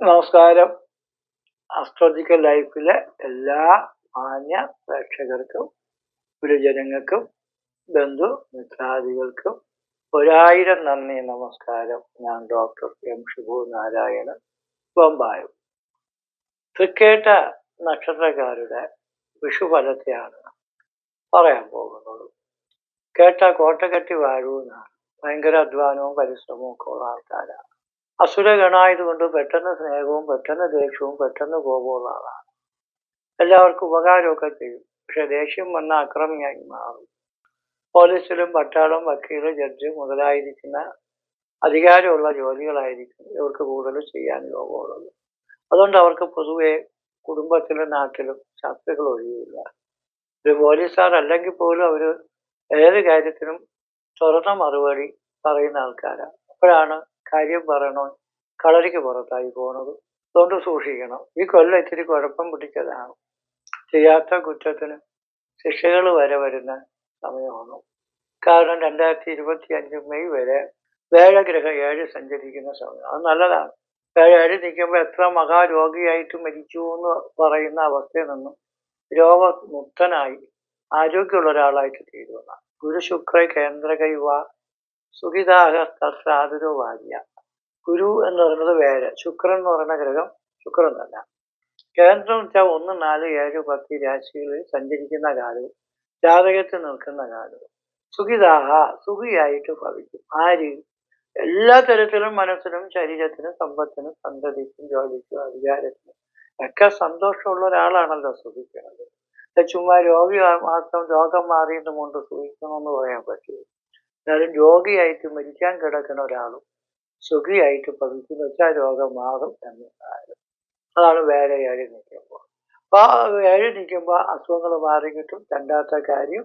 നമസ്കാരം. അസ്ട്രോളജിക്കൽ ലൈഫിലെ എല്ലാ മാന്യ പ്രേക്ഷകർക്കും ഗുരുജനങ്ങൾക്കും ബന്ധു മിത്രാദികൾക്കും ഒരായിരം നന്ദി നമസ്കാരം. ഞാൻ ഡോക്ടർ എം ഷുഭു നാരായണൻ ബൊമ്പായും. തൃക്കേട്ട നക്ഷത്രക്കാരുടെ വിഷുഫലത്തെയാണ് പറയാൻ പോകുന്നത്. കേട്ട കോട്ടകെട്ടി വാഴൂന്നാണ്. ഭയങ്കര അധ്വാനവും പരിശ്രമവും ഒക്കെ ഉള്ള ആൾക്കാരാണ്. അസുരഗണായതുകൊണ്ട് പെട്ടെന്ന് സ്നേഹവും പെട്ടെന്ന് ദേഷ്യവും പെട്ടെന്ന് കോപമുള്ള ആളാണ്. എല്ലാവർക്കും ഉപകാരമൊക്കെ ചെയ്യും. പക്ഷെ ദേഷ്യം വന്ന അക്രമിയായി മാറും. പോലീസിലും പട്ടാളം വക്കീൽ ജഡ്ജ് മുതലായിരിക്കുന്ന അധികാരമുള്ള ജോലികളായിരിക്കും ഇവർക്ക് കൂടുതൽ ചെയ്യാൻ യോഗമുള്ളത് അതുകൊണ്ട് അവർക്ക് പൊതുവെ കുടുംബത്തിലും നാട്ടിലും ശത്രുക്കൾ ഒഴിയില്ല ഒരു പോലീസുകാർ അല്ലെങ്കിൽ പോലും അവർ ഏത് കാര്യത്തിനും തുറന്ന മറുപടി പറയുന്ന ആൾക്കാരാണ്. അപ്പോഴാണ് കാര്യം പറയണോ. കളരിക്ക് പുറത്തായി പോണത്. അതുകൊണ്ട് സൂക്ഷിക്കണം. ഈ കൊല്ലം ഇത്തിരി കുഴപ്പം പിടിച്ചതാണ്. ചെയ്യാത്ത കുറ്റത്തിന് ശിക്ഷകൾ വരെ വരുന്ന സമയമാണ്. കാരണം രണ്ടായിരത്തി ഇരുപത്തി അഞ്ച് മെയ് വരെ വേഴഗ്രഹം ഏഴ് സഞ്ചരിക്കുന്ന സമയം. അത് നല്ലതാണ്. ഏഴ് നിൽക്കുമ്പോൾ എത്ര മഹാരോഗിയായിട്ട് മരിച്ചു എന്ന് പറയുന്ന അവസ്ഥയിൽ നിന്നും രോഗമുക്തനായി ആരോഗ്യമുള്ള ഒരാളായിട്ട് തീരുന്നതാണ് ഗുരു ശുക്ര കേന്ദ്ര കൈവ സുഖിതാഹസ്താതുരോ വാര്യ. ഗുരു എന്ന് പറയുന്നത് വേര്. ശുക്രൻ എന്ന് പറയുന്ന ഗ്രഹം ശുക്രൻ തന്നെ. കേന്ദ്രം വെച്ചാൽ ഒന്ന് നാല് ഏഴ് പത്ത് രാശികളിൽ സഞ്ചരിക്കുന്ന കാലവും ജാതകത്തിൽ നിൽക്കുന്ന കാലവും സുഖിതാഹ സുഖിയായിട്ട് ഭവിക്കും. ആര്? എല്ലാ തരത്തിലും മനസ്സിനും ശരീരത്തിനും സമ്പത്തിനും സന്തതിക്കും ജോലിക്കും അധികാരത്തിനും ഒക്കെ സന്തോഷമുള്ള ഒരാളാണല്ലോ സുഖിക്കുന്നത് ചുമ്മാ രോഗി മാത്രം രോഗം മാറിയിട്ട് കൊണ്ട് സുഖിക്കണമെന്ന് പറയാൻ പറ്റില്ല. എന്നാലും രോഗിയായിട്ട് മരിക്കാൻ കിടക്കുന്ന ഒരാളും സുഖിയായിട്ട് പതിക്കുന്ന വെച്ചാൽ രോഗം മാറും എന്ന് അതാണ് വേറെ ഏഴ് നിൽക്കുമ്പോൾ അപ്പോൾ ഏഴ് നിൽക്കുമ്പോൾ അസുഖങ്ങൾ മാറി കിട്ടും. രണ്ടാമത്തെ കാര്യം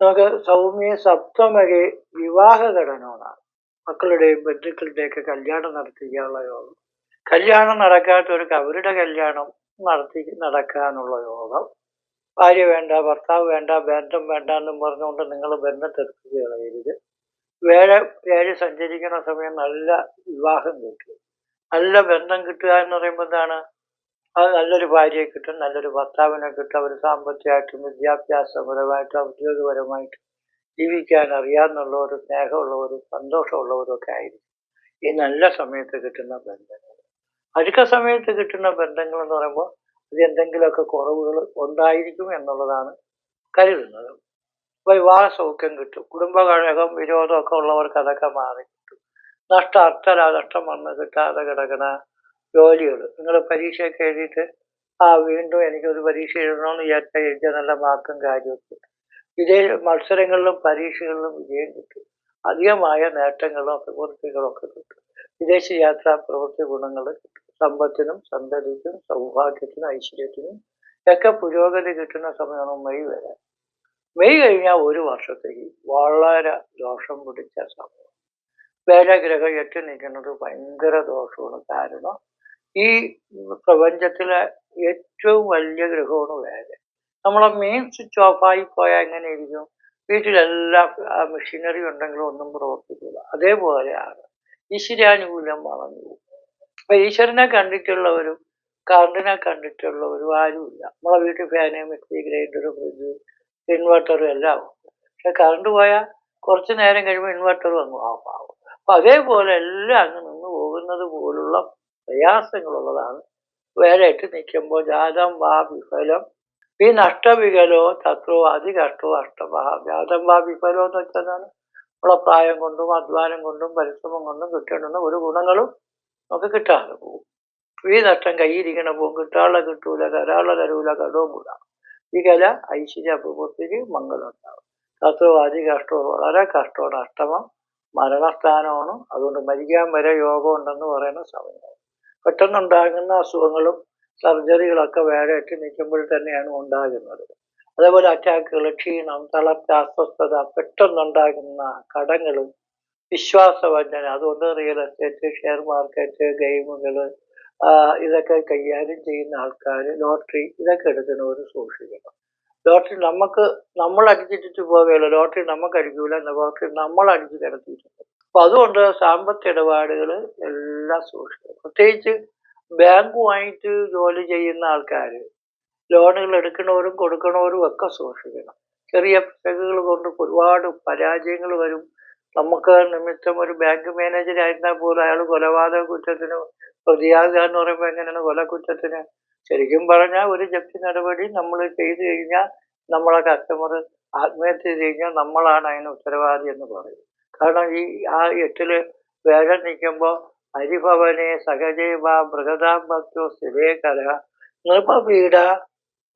നമുക്ക് സൗമ്യ സപ്തമകെ വിവാഹ ഘടനകളാണ്. മക്കളുടെയും ബന്ധുക്കളുടെയൊക്കെ കല്യാണം നടത്തിക്കാനുള്ള യോഗം. കല്യാണം നടക്കാത്തവർക്ക് അവരുടെ കല്യാണം നടത്തി നടക്കാനുള്ള യോഗം. ഭാര്യ വേണ്ട ഭർത്താവ് വേണ്ട ബന്ധം വേണ്ട എന്നും പറഞ്ഞുകൊണ്ട് നിങ്ങൾ ബന്ധം തെറിച്ച് കളയരുത്. വേറെ പേര് സഞ്ചരിക്കുന്ന സമയം നല്ല വിവാഹം കിട്ടും. നല്ല ബന്ധം കിട്ടുക എന്ന് പറയുമ്പോൾ എന്താണ്? അത് നല്ലൊരു ഭാര്യയെ കിട്ടും നല്ലൊരു ഭർത്താവിനെ കിട്ടും. അവർ സാമ്പത്തികമായിട്ടും വിദ്യാഭ്യാസപരമായിട്ടും ഔദ്യോഗികപരമായിട്ടും ജീവിക്കാൻ അറിയാമെന്നുള്ളവരും സ്നേഹമുള്ളവരും സന്തോഷമുള്ളവരും ഒക്കെ ആയിരിക്കും. ഈ നല്ല സമയത്ത് കിട്ടുന്ന ബന്ധങ്ങൾ. അടുക്ക സമയത്ത് കിട്ടുന്ന ബന്ധങ്ങൾ എന്ന് പറയുമ്പോൾ അത് എന്തെങ്കിലുമൊക്കെ കുറവുകൾ ഉണ്ടായിരിക്കും എന്നുള്ളതാണ് കരുതുന്നത്. വിവാഹ സൗഖ്യം കിട്ടും. കുടുംബകഴകം വിരോധമൊക്കെ ഉള്ളവർക്ക് അതൊക്കെ മാറി കിട്ടും. നഷ്ട അർത്ഥല നഷ്ടം വന്ന് കിട്ടാതെ കിടക്കുന്ന ജോലികൾ. നിങ്ങൾ പരീക്ഷയൊക്കെ എഴുതിയിട്ട് ആ വീണ്ടും എനിക്കൊരു പരീക്ഷ എഴുതണമെന്ന് വിചാരിച്ചാൽ എഴുതിയ നല്ല മാർക്കും കാര്യമൊക്കെ ഇതേ മത്സരങ്ങളിലും പരീക്ഷകളിലും വിജയം കിട്ടും. അധികമായ നേട്ടങ്ങളും അഭിവൃദ്ധികളും ഒക്കെ കിട്ടും. വിദേശ യാത്രാ പ്രവൃത്തി ഗുണങ്ങൾ സമ്പത്തിനും സന്തതിക്കും സൗഭാഗ്യത്തിനും ഐശ്വര്യത്തിനും ഒക്കെ പുരോഗതി കിട്ടുന്ന സമയമാണ് മെയ് വരെ. മെയ് കഴിഞ്ഞാൽ ഒരു വർഷത്തേക്ക് വളരെ ദോഷം പിടിച്ച സമയം. വേലഗ്രഹം എട്ടി നിൽക്കുന്നത് ഭയങ്കര ദോഷമാണ്. കാരണം ഈ പ്രപഞ്ചത്തിലെ ഏറ്റവും വലിയ ഗ്രഹമാണ് വേല നമ്മളെ മെയിൻ സ്വിച്ച് ഓഫായി പോയാൽ എങ്ങനെ ഇരിക്കും? വീട്ടിലെല്ലാം മെഷീനറി ഉണ്ടെങ്കിലും ഒന്നും പ്രവർത്തിക്കില്ല. അതേപോലെയാണ് ഈശ്വരാനുകൂല്യം പോകും. അപ്പൊ ഈശ്വരനെ കണ്ടിട്ടുള്ളവരും കറണ്ടിനെ കണ്ടിട്ടുള്ളവരും ആരുമില്ല. നമ്മളെ വീട്ടിൽ ഫാന് മിക്സി ഗ്രൈൻഡർ ഫ്രിഡ്ജ് ഇൻവെർട്ടറും എല്ലാം പക്ഷെ കറണ്ട് പോയാൽ കുറച്ച് നേരം കഴിയുമ്പോൾ ഇൻവെർട്ടറും അങ്ങ് ഓഫ് ആവും അപ്പൊ അതേപോലെ എല്ലാം അങ്ങ് നിന്ന് പോകുന്നത് പോലുള്ള പ്രയാസങ്ങളുള്ളതാണ്. വേലയിട്ട് നിൽക്കുമ്പോൾ ജാതം വാ വിഫലം. ഈ നഷ്ടവികലോ തത്രോ അതികഷ്ടോ അഷ്ടമഹ ജാതം വാ വിഫലോ എന്ന് വെച്ചതാണ് നമ്മളെ പ്രായം കൊണ്ടും അധ്വാനം കൊണ്ടും പരിശ്രമം കൊണ്ടും കിട്ടേണ്ടുന്ന ഒരു ഗുണങ്ങളും നമുക്ക് കിട്ടാതെ പോകും. ഈ നഷ്ടം കയ്യിരിക്കണ പോകും കിട്ടാനുള്ള കിട്ടൂല തരാനുള്ള തരൂല കടവും കൂടാം. ഈ കല ഐശ്വര്യ അഭിവൃദ്ധിക്ക് മംഗളം ഉണ്ടാവും തത്വം അതി വളരെ കഷ്ടമാണ് അഷ്ടമം മരണസ്ഥാനമാണ്. അതുകൊണ്ട് മരിക്കാൻ വരെ യോഗം ഉണ്ടെന്ന് പറയുന്ന സമയമാണ്. പെട്ടെന്നുണ്ടാകുന്ന അസുഖങ്ങളും സർജറികളൊക്കെ വേറെയൊക്കെ നിൽക്കുമ്പോൾ തന്നെയാണ് ഉണ്ടാകുന്നത്. അതേപോലെ അറ്റാക്കുകൾ ക്ഷീണം തളർച്ച അസ്വസ്ഥത പെട്ടെന്നുണ്ടാകുന്ന കടങ്ങളും വിശ്വാസവഞ്ചന അതുകൊണ്ട് റിയൽ എസ്റ്റേറ്റ് ഷെയർ മാർക്കറ്റ് ഗെയിമുകൾ ഇതൊക്കെ കൈകാര്യം ചെയ്യുന്ന ആൾക്കാർ ലോട്ടറി ഇതൊക്കെ എടുക്കുന്നവർ സൂക്ഷിക്കണം. ലോട്ടറി നമുക്ക് നമ്മൾ അടിച്ചിട്ട് പോവുകയുള്ളൂ ലോട്ടറി നമുക്ക് അടിക്കൂല ലോട്ടറി നമ്മൾ അടിച്ച് കിടത്തിയിട്ടുണ്ട്. അപ്പൊ അതുകൊണ്ട് സാമ്പത്തിക ഇടപാടുകൾ എല്ലാം സൂക്ഷിക്കണം. പ്രത്യേകിച്ച് ബാങ്കുമായിട്ട് ജോലി ചെയ്യുന്ന ആൾക്കാർ ലോണുകൾ എടുക്കുന്നവരും കൊടുക്കണവരും ഒക്കെ സൂക്ഷിക്കണം. ചെറിയ പിശകുകൾ കൊണ്ട് ഒരുപാട് പരാജയങ്ങൾ വരും. നമുക്ക് നിമിത്തം ഒരു ബാങ്ക് മാനേജർ ആയിരുന്നാൽ പോലും അയാൾ കൊലപാതക കുറ്റത്തിന് പ്രതിയാകുക എന്ന് പറയുമ്പോൾ എങ്ങനെയാണ് കൊല കുറ്റത്തിന്? ശരിക്കും പറഞ്ഞാൽ ഒരു ജപ്തി നടപടി നമ്മൾ ചെയ്തു കഴിഞ്ഞാൽ നമ്മളെ കസ്റ്റമർ ആത്മഹത്യ കഴിഞ്ഞാൽ നമ്മളാണ് അതിന് ഉത്തരവാദി എന്ന് പറയും. കാരണം ഈ ആ എട്ടിൽ വേഴം നിൽക്കുമ്പോൾ ഹരിഭവനെ സഹജൈവ ബൃഹദാമ്പത്യോ സ്ഥിരേകര നൃപപീഡ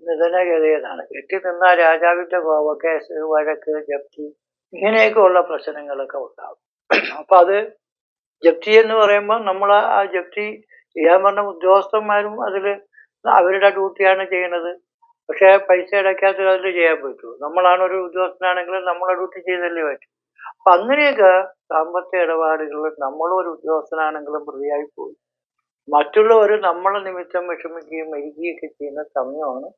നിധനഗതയതാണ് എട്ടി നിന്ന രാജാവിന്റെ കോപക്കേസ് വഴക്ക് ജപ്തി ഇങ്ങനെയൊക്കെ ഉള്ള പ്രശ്നങ്ങളൊക്കെ ഉണ്ടാവും. അപ്പൊ അത് ജപ്തി എന്ന് പറയുമ്പോൾ നമ്മൾ ആ ജപ്തി ചെയ്യാൻ പറഞ്ഞ ഉദ്യോഗസ്ഥന്മാരും അതിൽ അവരുടെ ഡ്യൂട്ടിയാണ് ചെയ്യുന്നത്. പക്ഷെ പൈസ അടയ്ക്കാത്ത അതിൽ ചെയ്യാൻ പറ്റൂ. നമ്മളാണ് ഒരു ഉദ്യോഗസ്ഥനാണെങ്കിൽ നമ്മളെ ഡ്യൂട്ടി ചെയ്തല്ലേ പറ്റും. അപ്പൊ അങ്ങനെയൊക്കെ സാമ്പത്തിക ഇടപാടുകളിൽ നമ്മളും ഒരു ഉദ്യോഗസ്ഥനാണെങ്കിലും പ്രതിയായി പോയി. മറ്റുള്ളവർ നമ്മളെ നിമിത്തം വിഷമിക്കുകയും മരിക്കുകയൊക്കെ ചെയ്യുന്ന സമയമാണ്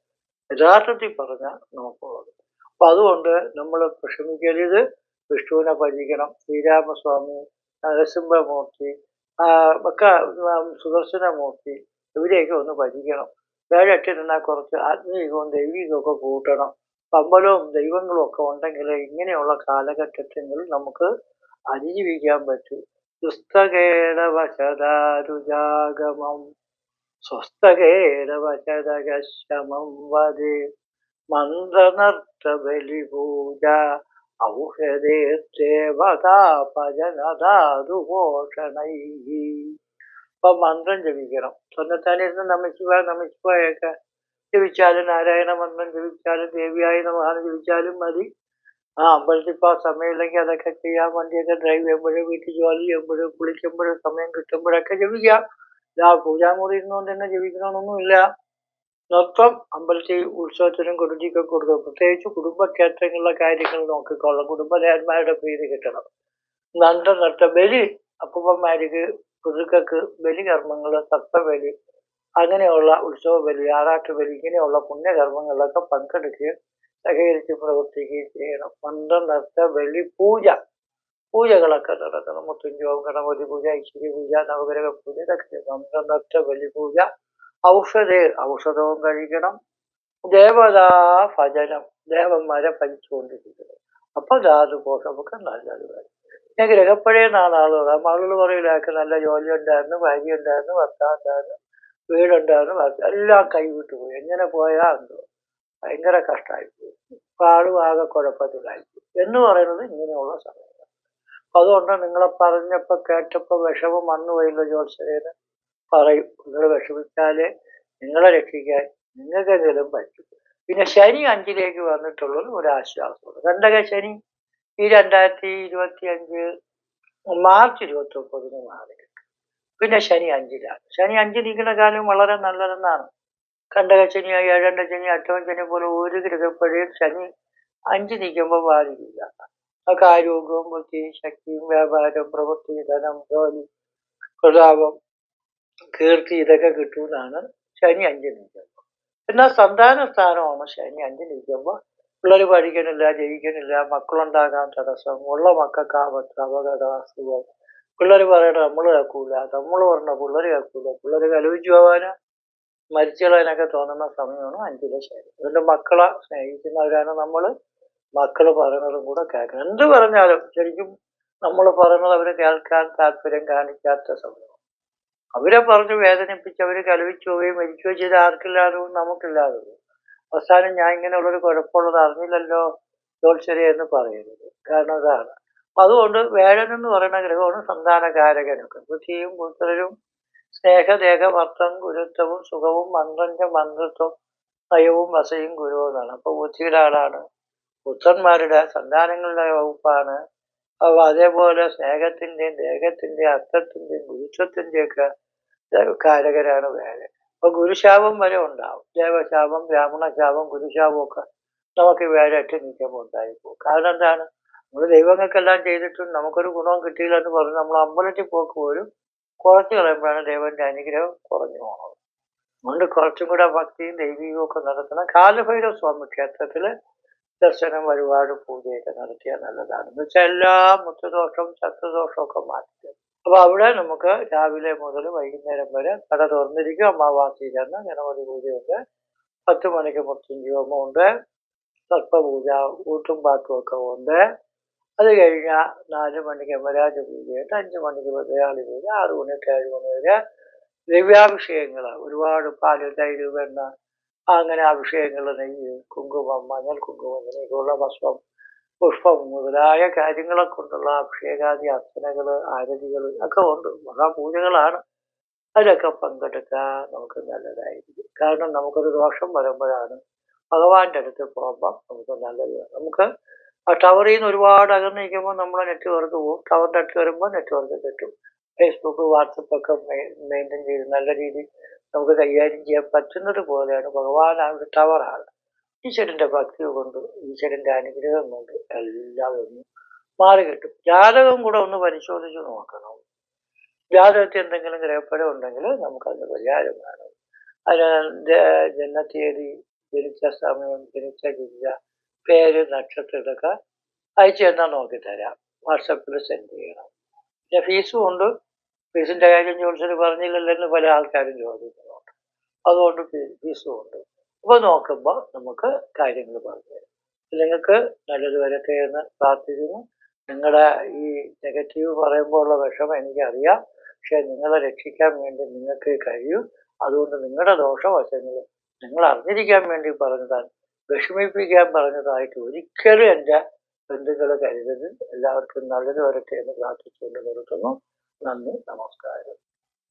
യഥാർത്ഥത്തിൽ പറഞ്ഞാൽ നോക്കുള്ളത്. അപ്പൊ അതുകൊണ്ട് നമ്മൾ വിഷമിക്കരുത്. വിഷ്ണുവിനെ ഭജിക്കണം ശ്രീരാമസ്വാമി നരസിംഹമൂർത്തി ഒക്കെ സുദർശനമൂർത്തി ഇവരെയൊക്കെ ഒന്ന് ഭജിക്കണം. വേഴട്ടിരുന്നാൽ കുറച്ച് ആത്മീയവും ദൈവികവും ഒക്കെ കൂട്ടണം. പമ്പലവും ദൈവങ്ങളും ഒക്കെ ഉണ്ടെങ്കിൽ ഇങ്ങനെയുള്ള കാലഘട്ടത്തിൽ നമുക്ക് അതിജീവിക്കാൻ പറ്റും. ദുസ്തകേടവശദാരുജാഗമം സ്വസ്ഥകേടവശദകശമം വധി മന്ത്രനർത്ത ബലിപൂജ ഔഷധേദേവതാപജനധാതുപോഷണൈ അപ്പൊ മന്ത്രം ജപിക്കണം. സ്വന്തത്താനെ ഇരുന്ന് നമിച്ചുവാ നമിച്ചുവായൊക്കെ ജപിച്ചാലും നാരായണ മന്ത്രം ജപിച്ചാലും ദേവിയായ നമഹാന്ന് ജപിച്ചാലും മതി. ആ അമ്പലത്തിൽ ഇപ്പോൾ സമയമില്ലെങ്കിൽ അതൊക്കെ ചെയ്യാൻ വണ്ടിയൊക്കെ ഡ്രൈവ് ചെയ്യുമ്പോഴും വീട്ടിൽ ജോലി ചെയ്യുമ്പോഴും കുളിക്കുമ്പോഴും സമയം കിട്ടുമ്പോഴൊക്കെ ജപിക്കാം. ഇതാ പൂജാമുറി ഇരുന്നുകൊണ്ട് തന്നെ ജപിക്കണമെന്നൊന്നുമില്ല നൃത്തം അമ്പലത്തിൽ ഉത്സവത്തിനും കൊടുതിക്കൊക്കെ കൊടുക്കും. പ്രത്യേകിച്ച് കുടുംബക്ഷേത്രങ്ങളിലെ കാര്യങ്ങൾ നോക്കിക്കൊള്ളണം കുടുംബദേവന്മാരുടെ പ്രീതി കിട്ടണം. നന്ദ നൃത്ത ബലി അപ്പുപ്പന്മാർക്ക് പുതുക്കൾക്ക് ബലികർമ്മങ്ങൾ സപ്തബലി അങ്ങനെയുള്ള ഉത്സവ ബലി ആറാട്ട് ബലി ഇങ്ങനെയുള്ള പുണ്യകർമ്മങ്ങളിലൊക്കെ പങ്കെടുക്കുകയും സഹകരിച്ച് പ്രവർത്തിക്കുകയും ചെയ്യണം. മന്ത്രം നൃത്ത ബലി പൂജ. പൂജകളൊക്കെ നടത്തണം മുത്തുഞ്ചോം ഗണപതി പൂജ ഐശ്വര്യ പൂജ നവഗ്രഹ പൂജ ഇതൊക്കെ. മന്ത്രം നൃത്ത ബലി പൂജ ഔഷധ ഔഷധവും കഴിക്കണം. ദേവതാ ഭജനം. ദേവന്മാരെ ഭജിച്ചുകൊണ്ടിരിക്കണം അപ്പൊ ധാതുപോഷമൊക്കെ നല്ലത് വരും. ഞാൻ ഗ്രഹപ്പഴയ നാളാളുകൾ ആളുകൾ പറയില്ലാക്ക് നല്ല ജോലി ഉണ്ടായിരുന്നു ഭാര്യ ഉണ്ടായിരുന്നു ഭർത്താവ് ഉണ്ടായിരുന്നു വീടുണ്ടായിരുന്നു എല്ലാം കൈവിട്ടു പോയി. എങ്ങനെ പോയാ എന്തോ. ഭയങ്കര കഷ്ടമായി പോയി. ആളും ആകെ കുഴപ്പത്തിലായി എന്ന് പറയുന്നത് ഇങ്ങനെയുള്ള സമയമാണ് അതുകൊണ്ട് നിങ്ങളെ പറഞ്ഞപ്പോ കേട്ടപ്പോ വിഷമം വന്നു പോയില്ലോ ജോത്സരേന് പറയും നിങ്ങൾ വിഷമിച്ചാലേ നിങ്ങളെ രക്ഷിക്കാൻ നിങ്ങൾക്കെങ്കിലും പറ്റും. പിന്നെ ശനി അഞ്ചിലേക്ക് വന്നിട്ടുള്ളത് ഒരു ആശ്വാസമാണ് കണ്ടക ശനി ഈ രണ്ടായിരത്തി ഇരുപത്തി അഞ്ച് മാർച്ച് ഇരുപത്തി ഒമ്പതിന് മാറി പിന്നെ ശനി അഞ്ചിലാണ്. ശനി അഞ്ചിൽ നിൽക്കുന്ന കാലം വളരെ നല്ലതെന്നാണ്. കണ്ടക ശനി ഏഴണ്ട ശനി അട്ടവൻ ശനി പോലെ ഒരു ഗ്രഹപ്പഴയും ശനി അഞ്ച് നിൽക്കുമ്പോൾ ബാധിക്കില്ല ഒക്കെ ആരോഗ്യവും ബുദ്ധിയും ശക്തിയും വ്യാപാരം പ്രവൃത്തി ധനം ജോലി പ്രതാപം കീർത്തി ഇതൊക്കെ കിട്ടുമെന്നാണ് ശനി അഞ്ച് നിൽക്കുമ്പോൾ എന്നാൽ സന്താന സ്ഥാനമാണ് ശനി അഞ്ച് നിൽക്കുമ്പോൾ പിള്ളേർ പഠിക്കണില്ല ജയിക്കണില്ല മക്കളുണ്ടാകാൻ തടസ്സം ഉള്ള മക്കൾക്ക് ആപത്ത് അപകട അസുഖം. പിള്ളേർ പറയണ നമ്മൾ കേൾക്കൂല നമ്മൾ പറഞ്ഞ പിള്ളേർ കേൾക്കൂല. പിള്ളേർ കലോചിച്ചു പോവാന് മരിച്ചുകളാനൊക്കെ തോന്നുന്ന സമയമാണ് അഞ്ചിലെ ശനി. അതുകൊണ്ട് മക്കളെ സ്നേഹിക്കുന്നവരാണ് നമ്മൾ മക്കൾ പറയുന്നതും കൂടെ കേൾക്കണം. എന്ത് പറഞ്ഞാലും ശരിക്കും നമ്മൾ പറയുന്നത് അവർ കേൾക്കാൻ താല്പര്യം കാണിക്കാത്ത സമയം അവരെ പറഞ്ഞ് വേദനിപ്പിച്ച് അവർ കലവിച്ചു പോവുകയും ചെയ്ത് ആർക്കില്ലാതെ നമുക്കില്ലാതെ അവസാനം ഞാൻ ഇങ്ങനെയുള്ളൊരു കുഴപ്പമുള്ളത് അറിഞ്ഞില്ലല്ലോ ജോത്സരെ എന്ന് പറയുന്നത്. കാരണം അതാണ്. അതുകൊണ്ട് വേഴൻ എന്ന് പറയുന്ന ഗ്രഹമാണ് സന്താനകാരകനൊക്കെ ബുദ്ധിയും പുത്രരും സ്നേഹദേഹ വർത്തം ഗുരുത്വവും സുഖവും മന്ത്രന്റെ മന്ത്രത്വം നയവും വസയും ഗുരുവും എന്നാണ്. അപ്പൊ ബുദ്ധിയുടെ ആളാണ്. പുത്രന്മാരുടെ സന്താനങ്ങളുടെ വകുപ്പാണ്. അപ്പൊ അതേപോലെ സ്നേഹത്തിന്റെയും ദേഹത്തിന്റെയും അർത്ഥത്തിന്റെയും ഗുരുത്വത്തിന്റെയും ഒക്കെ കാരകരാണ് വേഴൻ അപ്പൊ ഗുരുശാപം വരെ ഉണ്ടാവും. ദേവശാപം ബ്രാഹ്മണശാപം ഗുരുശാപം ഒക്കെ നമുക്ക് വേഴറ്റ് നിൽക്കുമ്പോൾ ഉണ്ടായിപ്പോകും. കാരണം എന്താണ്? നമ്മൾ ദൈവങ്ങൾക്കെല്ലാം ചെയ്തിട്ടും നമുക്കൊരു ഗുണവും കിട്ടിയില്ല എന്ന് പറഞ്ഞ് നമ്മൾ അമ്പലത്തിൽ പോക്ക് പോലും കുറച്ച് കളയുമ്പോഴാണ് ദൈവന്റെ അനുഗ്രഹം കുറഞ്ഞു പോകുന്നത്. അതുകൊണ്ട് കുറച്ചും കൂടെ ഭക്തിയും ദൈവികവും ഒക്കെ നടത്തണം. കാലഭൈരവ സ്വാമി ക്ഷേത്രത്തിൽ ദർശനം വഴിപാട് പൂജയൊക്കെ നടത്തിയാൽ നല്ലതാണ്. എന്ന് വെച്ചാൽ എല്ലാ മുത്തുദോഷവും ശത്രുദോഷവും ഒക്കെ മാറ്റി അപ്പൊ അവിടെ നമുക്ക് രാവിലെ മുതൽ വൈകുന്നേരം വരെ കട തുറന്നിരിക്കും. അമാവാസി ചെന്ന് ഗണപതി പൂജയുണ്ട്. പത്ത് മണിക്ക് മൃത്യുഞ്ജോമമുണ്ട് സർപ്പപൂജ ഊട്ടും പാട്ടും ഒക്കെ ഉണ്ട്. അത് കഴിഞ്ഞ നാല് മണിക്ക് യമരാജ പൂജയുണ്ട് അഞ്ച് മണിക്ക് ഭദ്രകാളി പൂജ ആറ് മണിക്ക് ഏഴ് മണി വരെ ദിവ്യാഭിഷേകങ്ങൾ ഒരുപാട് പാൽ തൈര് വെണ്ണ അങ്ങനെ അഭിഷേകങ്ങൾ നെയ്യ് കുങ്കുമം മഞ്ഞൾ കുങ്കുമം ഇങ്ങനെയൊക്കെയുള്ള ഭസ്മം പുഷ്പം മുതലായ കാര്യങ്ങളെ കൊണ്ടുള്ള അഭിഷേകാദി അർച്ചനകൾ ആരതികൾ ഒക്കെ ഉണ്ട്. മഹാപൂജകളാണ്. അതിലൊക്കെ പങ്കെടുക്കാൻ നമുക്ക് നല്ലതായിരിക്കും. കാരണം നമുക്കൊരു ദോഷം വരുമ്പോഴാണ് ഭഗവാന്റെ അടുത്ത് പോകുമ്പോൾ നമുക്ക് നല്ലത്. നമുക്ക് ആ ടവറിൽ നിന്ന് ഒരുപാട് അകന്ന് നിൽക്കുമ്പോൾ നമ്മളെ നെറ്റ്വർക്ക് പോകും ടവറിന്റെ അടുത്ത് വരുമ്പോൾ നെറ്റ്വർക്ക് കിട്ടും. ഫേസ്ബുക്ക് വാട്സപ്പൊക്കെ മെയിന്റെയിൻ ചെയ്ത് നല്ല രീതിയിൽ നമുക്ക് കൈകാര്യം ചെയ്യാൻ പറ്റുന്നത് പോലെയാണ്. ഭഗവാൻ ആ ടവറാണ്. ഈശ്വരന്റെ ഭക്തി കൊണ്ട് ഈശ്വരന്റെ അനുഗ്രഹം കൊണ്ട് എല്ലാം ഒന്ന് മാറി കിട്ടും. ജാതകം കൂടെ ഒന്ന് പരിശോധിച്ച് നോക്കണം. ജാതകത്തിൽ എന്തെങ്കിലും ഗ്രഹപ്പഴം ഉണ്ടെങ്കിൽ നമുക്കതിന് പരിഹാരം വേണം അതിന് ജനനത്തീയതി ജനിച്ച സമയം ജനിച്ച ജില്ല പേര് നക്ഷത്രം ഇതൊക്കെ അയച്ചു തന്നാൽ നോക്കി തരാം. വാട്സപ്പിൽ സെൻഡ് ചെയ്യണം. പിന്നെ ഫീസും ഉണ്ട്. ഫീസിന്റെ കാര്യം ജോത്സ്യർ പറഞ്ഞില്ലല്ലോ എന്ന് പല ആൾക്കാരും ചോദിക്കുന്നുണ്ട്. അതുകൊണ്ട് ഫീസും ഉണ്ട്. അപ്പോൾ നോക്കുമ്പോൾ നമുക്ക് കാര്യങ്ങൾ പറഞ്ഞു തരും. നിങ്ങൾക്ക് നല്ലത് വരട്ടെ എന്ന് പ്രാർത്ഥിക്കുന്നു. നിങ്ങളുടെ ഈ നെഗറ്റീവ് പറയുമ്പോൾ ഉള്ള വിഷമം എനിക്കറിയാം. പക്ഷെ നിങ്ങളെ രക്ഷിക്കാൻ വേണ്ടി നിങ്ങൾക്ക് കഴിയും. അതുകൊണ്ട് നിങ്ങളുടെ ദോഷവശങ്ങൾ നിങ്ങൾ അറിഞ്ഞിരിക്കാൻ വേണ്ടി പറഞ്ഞതാണ്. വിഷമിപ്പിക്കാൻ പറഞ്ഞതായിട്ട് ഒരിക്കലും എന്റെ ബന്ധുക്കൾ കരുതരുത്. എല്ലാവർക്കും നല്ലത് വരട്ടെ എന്ന് പ്രാർത്ഥിച്ചുകൊണ്ട് നിർത്തുന്നു. നന്ദി നമസ്കാരം.